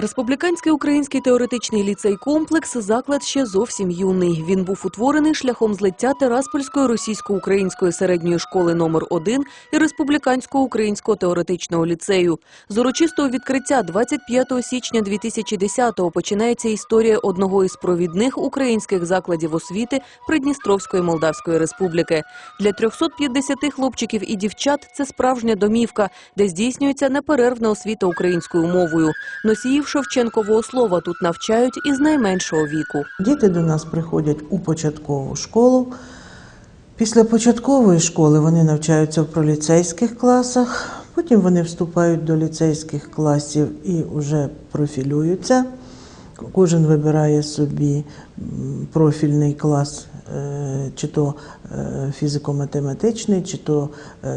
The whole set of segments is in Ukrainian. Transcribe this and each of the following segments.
Республіканський український теоретичний ліцей комплекс заклад ще зовсім юний. Він був утворений шляхом злиття Тераспольської російсько-української середньої школи номер 1 і Республіканського українського теоретичного ліцею. З урочистого відкриття 25 січня 2010-го починається історія одного із провідних українських закладів освіти Придністровської Молдавської Республіки. Для 350 хлопчиків і дівчат це справжня домівка, де здійснюється неперервна освіта українською мовою. Носіїв Шевченкового слова тут навчають із найменшого віку. Діти до нас приходять у початкову школу. Після початкової школи вони навчаються в проліцейських класах, потім вони вступають до ліцейських класів і вже профілюються. Кожен вибирає собі профільний клас, е, чи то е, фізико-математичний, чи то е,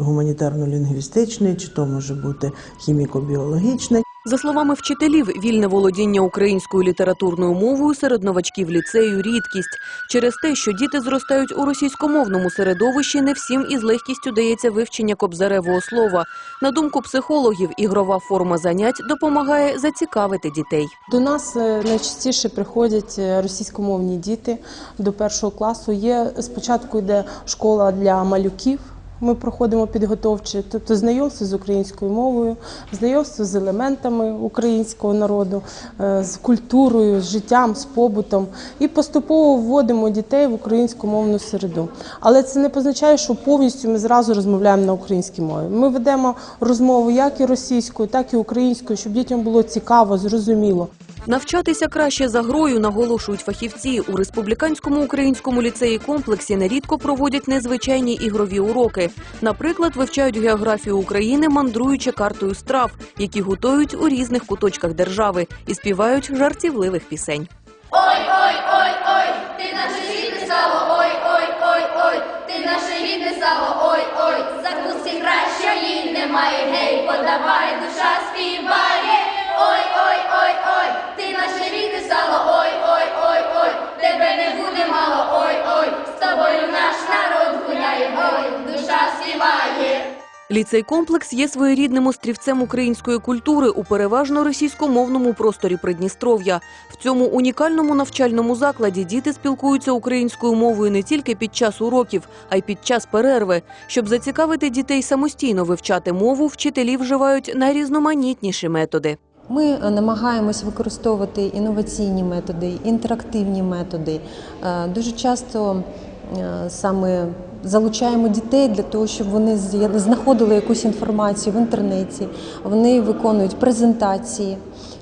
гуманітарно-лінгвістичний, чи то може бути хіміко-біологічний. За словами вчителів, вільне володіння українською літературною мовою серед новачків ліцею рідкість. Через те, що діти зростають у російськомовному середовищі, не всім із легкістю дається вивчення кобзаревого слова. На думку психологів, ігрова форма занять допомагає зацікавити дітей. До нас е, найчастіше приходять е, російськомовні діти до першого класу. Є спочатку йде школа для малюків. Ми проходимо підготовче, тобто знайомство з українською мовою, знайомство з елементами українського народу, е, з культурою, з життям, з побутом. І поступово вводимо дітей в українську мовну середу. Але це не позначає, що повністю ми зразу розмовляємо на українській мові. Ми ведемо розмову як і російською, так і українською, щоб дітям було цікаво, зрозуміло. Навчатися краще за грою, наголошують фахівці. У республіканському українському ліцеї комплексі нерідко проводять незвичайні ігрові уроки. Наприклад, вивчають географію України, мандруючи картою страв, які готують у різних куточках держави і співають жартівливих пісень. Ой, ой, ой, ой, ти наше рідне сало, ой, ой, ой, ой, ти наше рідне сало, ой, ой, закуси кращої немає, гей, подавай, душа співає. Ой, Ліцей комплекс є своєрідним острівцем української культури у переважно російськомовному просторі Придністров'я. В цьому унікальному навчальному закладі діти спілкуються українською мовою не тільки під час уроків, а й під час перерви. Щоб зацікавити дітей самостійно вивчати мову, вчителі вживають найрізноманітніші методи. Ми намагаємось використовувати інноваційні методи, інтерактивні методи. Е, Дуже часто е, саме залучаємо дітей для того, щоб вони знаходили якусь інформацію в інтернеті. Вони виконують презентації.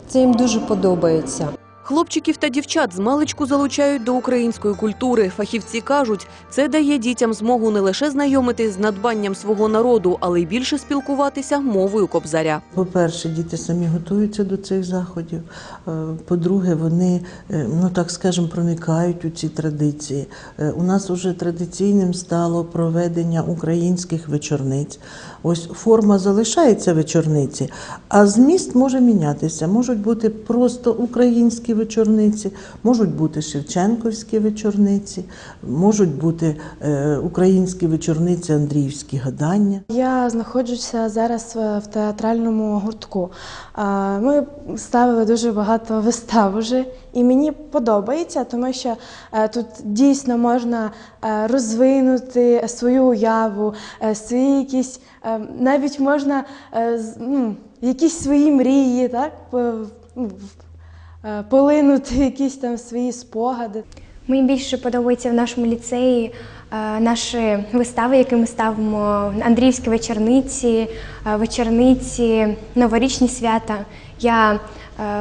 Це їм дуже подобається. Хлопчиків та дівчат з маличку залучають до української культури. Фахівці кажуть, це дає дітям змогу не лише знайомитись з надбанням свого народу, але й більше спілкуватися мовою кобзаря. По-перше, діти самі готуються до цих заходів. Е, По-друге, вони, е, ну так скажемо, проникають у ці традиції. Е, У нас вже традиційним стало проведення українських вечорниць. Ось форма залишається вечорниці, а зміст може мінятися. Можуть бути просто українські вечорниці, можуть бути шевченківські вечорниці, можуть бути е, українські вечорниці, андріївські гадання. Я знаходжуся зараз в театральному гуртку. Ми ставили дуже багато вистав уже, і мені подобається, тому що е, тут дійсно можна е, розвинути свою уяву, свої якісь навіть можна ну, якісь свої мрії, так ну, полинути якісь там свої спогади. Мені більше подобається в нашому ліцеї е, наші вистави, які ми ставимо Андріївські вечорниці, е, вечорниці, новорічні свята. Я е,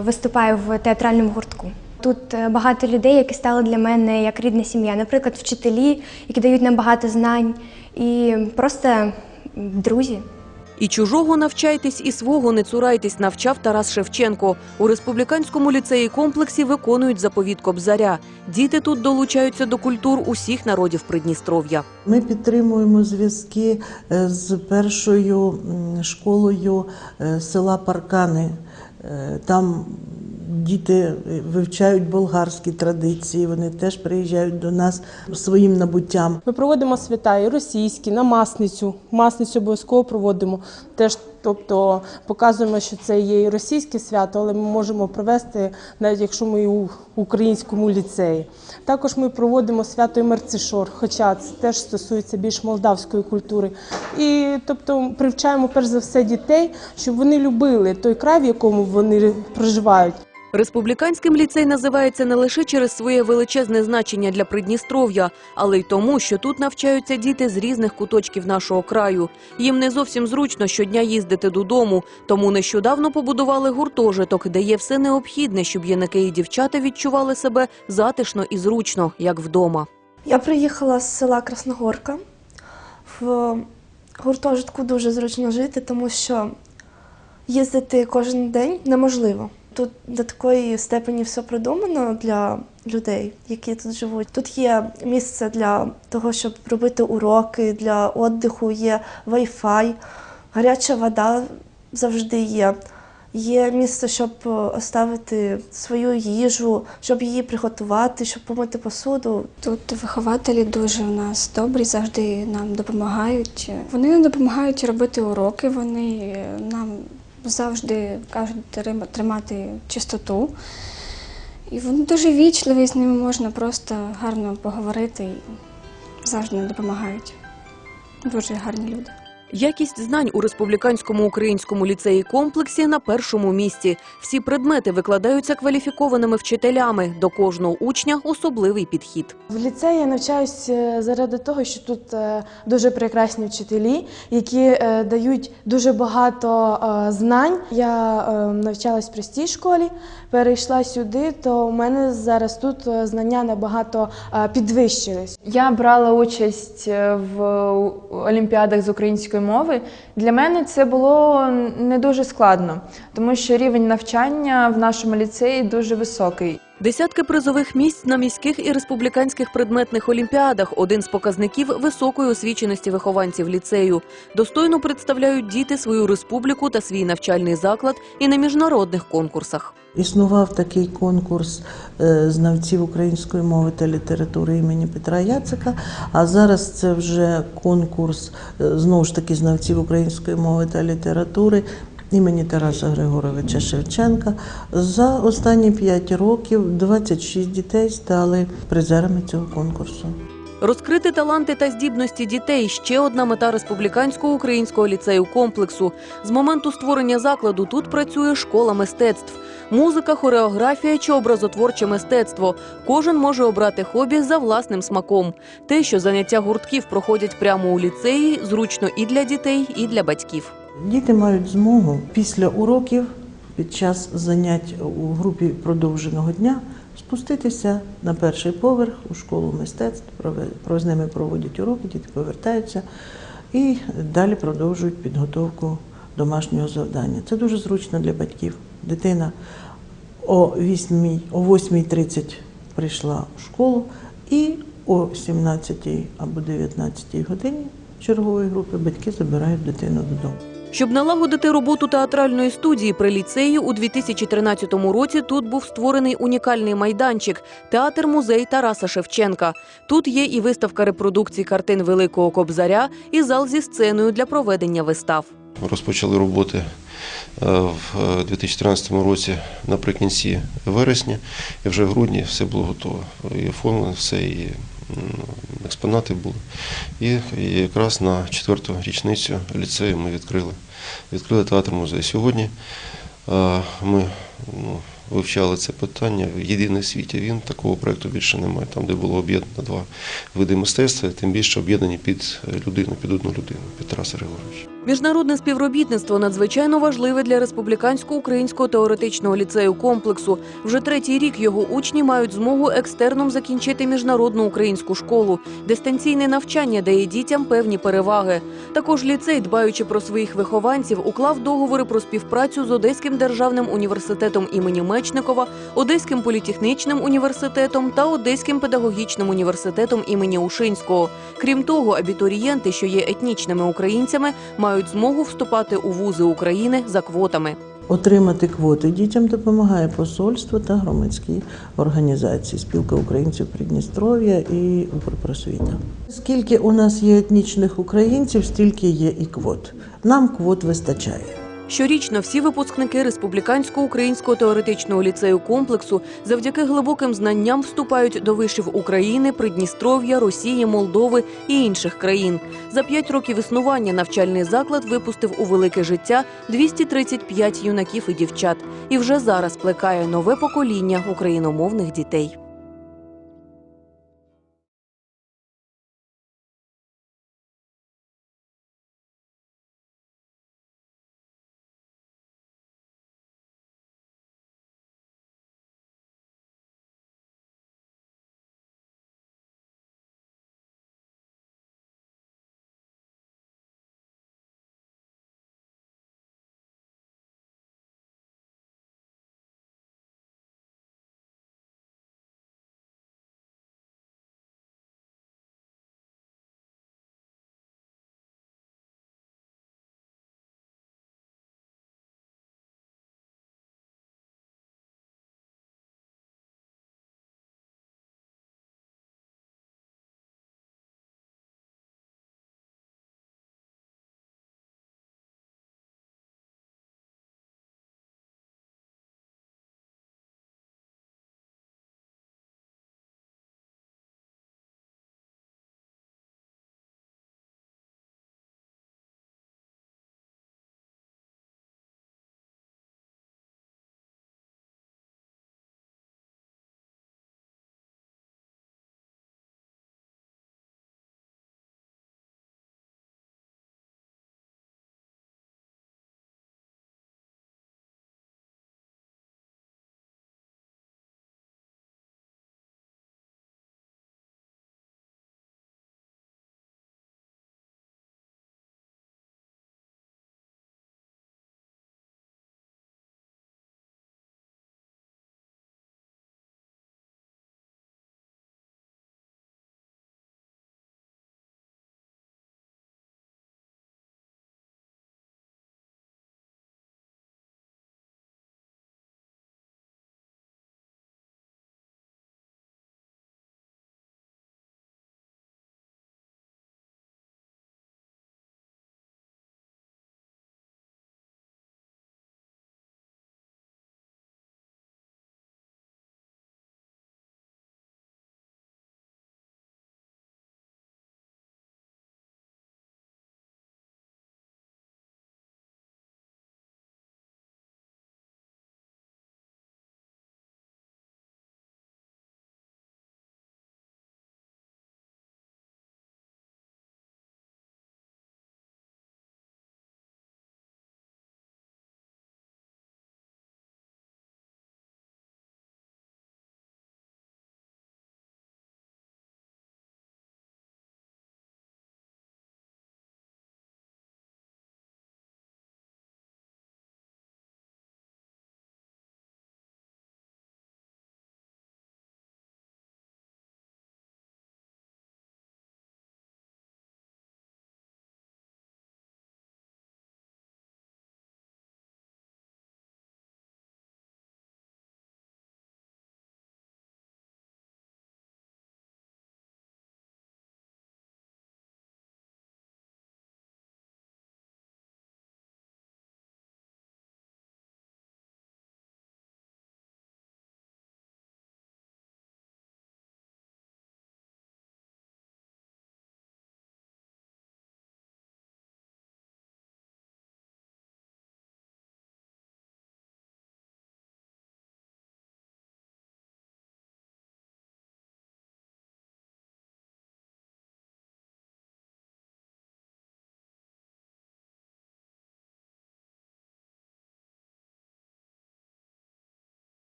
виступаю в театральному гуртку. Тут е, багато людей, які стали для мене як рідна сім'я, наприклад, вчителі, які дають нам багато знань, і просто друзі. І чужого навчайтесь, і свого не цурайтесь, навчав Тарас Шевченко. У республіканському ліцеї комплексі виконують заповіт Кобзаря. Діти тут долучаються до культур усіх народів Придністров'я. Ми підтримуємо зв'язки е, з першою школою е, села Паркани. Е, Там діти вивчають болгарські традиції, вони теж приїжджають до нас своїм набуттям. Ми проводимо свята і російські, на масницю. Масницю обов'язково проводимо. Теж, тобто показуємо, що це є і російське свято, але ми можемо провести, навіть якщо ми у українському ліцеї. Також ми проводимо свято і Мерцішор, хоча це теж стосується більш молдавської культури. І тобто привчаємо перш за все дітей, щоб вони любили той край, в якому вони проживають. Республіканським ліцей називається не лише через своє величезне значення для Придністров'я, але й тому, що тут навчаються діти з різних куточків нашого краю. Їм не зовсім зручно щодня їздити додому, тому нещодавно побудували гуртожиток, де є все необхідне, щоб юнаки і дівчата відчували себе затишно і зручно, як вдома. Я приїхала з села Красногорка. В гуртожитку дуже зручно жити, тому що їздити кожен день неможливо. Тут до такої степені все продумано для людей, які тут живуть. Тут є місце для того, щоб робити уроки, для віддиху, є Wi-Fi, гаряча вода завжди є. Є місце, щоб е, оставити свою їжу, щоб її приготувати, щоб помити посуду. Тут вихователі дуже в нас добрі, завжди нам допомагають. Вони нам допомагають робити уроки, вони нам завжди кажуть тримати чистоту. І вони дуже вічливі, з ними можна просто гарно поговорити і завжди допомагають. Дуже гарні люди. Якість знань у республіканському українському ліцеї комплексі на першому місці. Всі предмети викладаються кваліфікованими вчителями. До кожного учня особливий підхід. В ліцеї я навчаюсь е, заради того, що тут е, дуже прекрасні вчителі, які е, дають дуже багато знань. Я навчалась в простій школі, перейшла сюди, то у мене зараз тут знання набагато підвищились. Я брала участь в олімпіадах з української мови. Для мене це було не дуже складно, тому що рівень навчання в нашому ліцеї дуже високий. Десятки призових місць на міських і республіканських предметних олімпіадах один з показників високої освіченості вихованців ліцею. Достойно представляють діти свою республіку та свій навчальний заклад і на міжнародних конкурсах. Існував такий конкурс е, знавців української мови та літератури імені Петра Яцика. А зараз це вже конкурс е, знову ж таки знавців української мови та літератури імені Тараса Григоровича Шевченка. За останні 5 років 26 дітей стали призерами цього конкурсу. Розкрити таланти та здібності дітей ще одна мета республіканського українського ліцею комплексу. З моменту створення закладу тут працює школа мистецтв. Музика, хореографія чи образотворче мистецтво. Кожен може обрати хобі за власним смаком. Те, що заняття гуртків проходять прямо у ліцеї, зручно і для дітей, і для батьків. Діти мають змогу після уроків під час занять у групі продовженого дня спуститися на перший поверх у школу мистецтв. З ними проводять уроки, діти повертаються і далі продовжують підготовку домашнього завдання. Це дуже зручно для батьків. Дитина о 8, о 8.30 прийшла в школу і о 17 або 19 годині чергової групи батьки забирають дитину додому. Щоб налагодити роботу театральної студії при ліцеї, у 2013 році тут був створений унікальний майданчик театр-музей Тараса Шевченка. Тут є і виставка репродукцій картин Великого Кобзаря, і зал зі сценою для проведення вистав. Розпочали роботи е, в 2013 році наприкінці вересня, і вже в грудні все було готово. І оформлено все, і експонати були. І якраз на четверту річницю ліцею ми відкрили, відкрили театр музей. Сьогодні е, ми ну, вивчали це питання. В Єдиний світі він такого проєкту більше немає, там, де було об'єднано два види мистецтва, тим більше об'єднані під людину, під одну людину, під Тараса Григоровича. Міжнародне співробітництво надзвичайно важливе для республіканського українського теоретичного ліцею комплексу. Вже третій рік його учні мають змогу екстерном закінчити міжнародну українську школу. Дистанційне навчання дає дітям певні переваги. Також ліцей, дбаючи про своїх вихованців, уклав договори про співпрацю з Одеським державним університетом імені Мечникова, Одеським політехнічним університетом та Одеським педагогічним університетом імені Ушинського. Крім того, абітурієнти, що є етнічними українцями, мають змогу вступати у вузи України за квотами. Отримати квоти дітям допомагає посольство та громадські організації, спілка українців Придністров'я і Укрпросвіта. Скільки у нас є етнічних українців, стільки є і квот. Нам квот вистачає. Щорічно всі випускники Республіканського українського теоретичного ліцею комплексу завдяки глибоким знанням вступають до вишів України, Придністров'я, Росії, Молдови і інших країн. За п'ять років існування навчальний заклад випустив у велике життя 235 юнаків і дівчат, і вже зараз плекає нове покоління україномовних дітей.